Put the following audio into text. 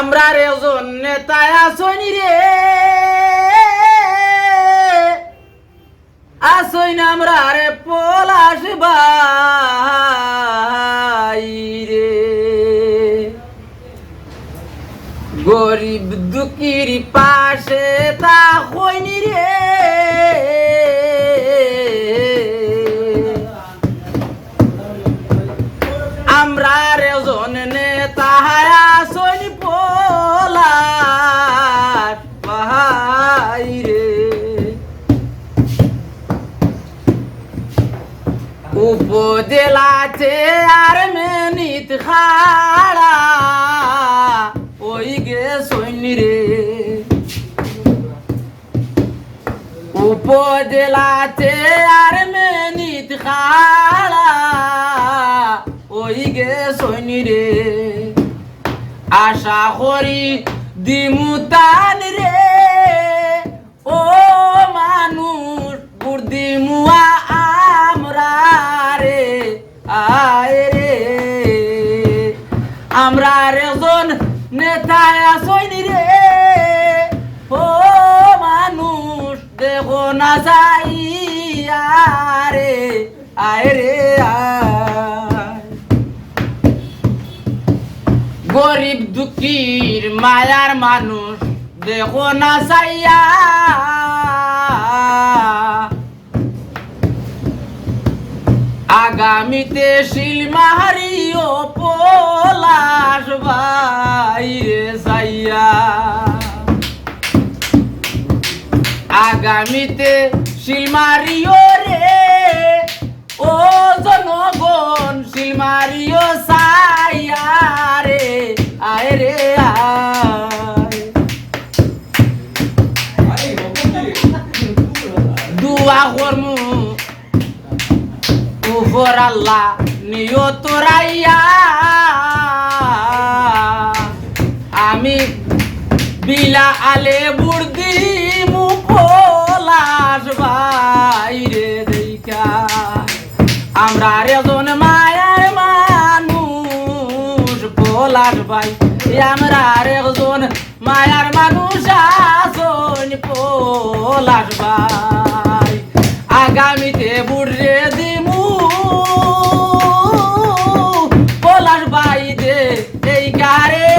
আমরা রে নেতায় আসনি রে। আসই না আমরা রে পলাশ ভাই রে। গরিব দুঃখীর পাশে উপজেলাতে আর মেনিত খাড়া। ওই গে সৈনি রে উপজেলাতে আর মেনিত খাড়া। ওই গে সৈনি আশা করি দিমুতান রে। ও মানুষ। আমরা রেজন নেতা আসইনি রে। ও মানুষ, দেখো না যাইয়া রে। আয় রে গরিব দুঃখীর মায়ার মানুষ, দেখো না চাইয়া আগামীতে শিলমাহারি ও আগামীতে শিলমারিও রে। ও জনগণ, শিলমারিও সাইয়া রে। আয় রে দুয়া করমু। উপর আল্লাহ নিয়ত রাইয়া। আমরা রেজন মায়ার মানুষ, পলাশ ভাই। আমরা একজন মায়ার মানুষ আসন পলাশ ভাই। আগামীতে বুড়ে দিমু। পলাশ ভাই দে এই গারে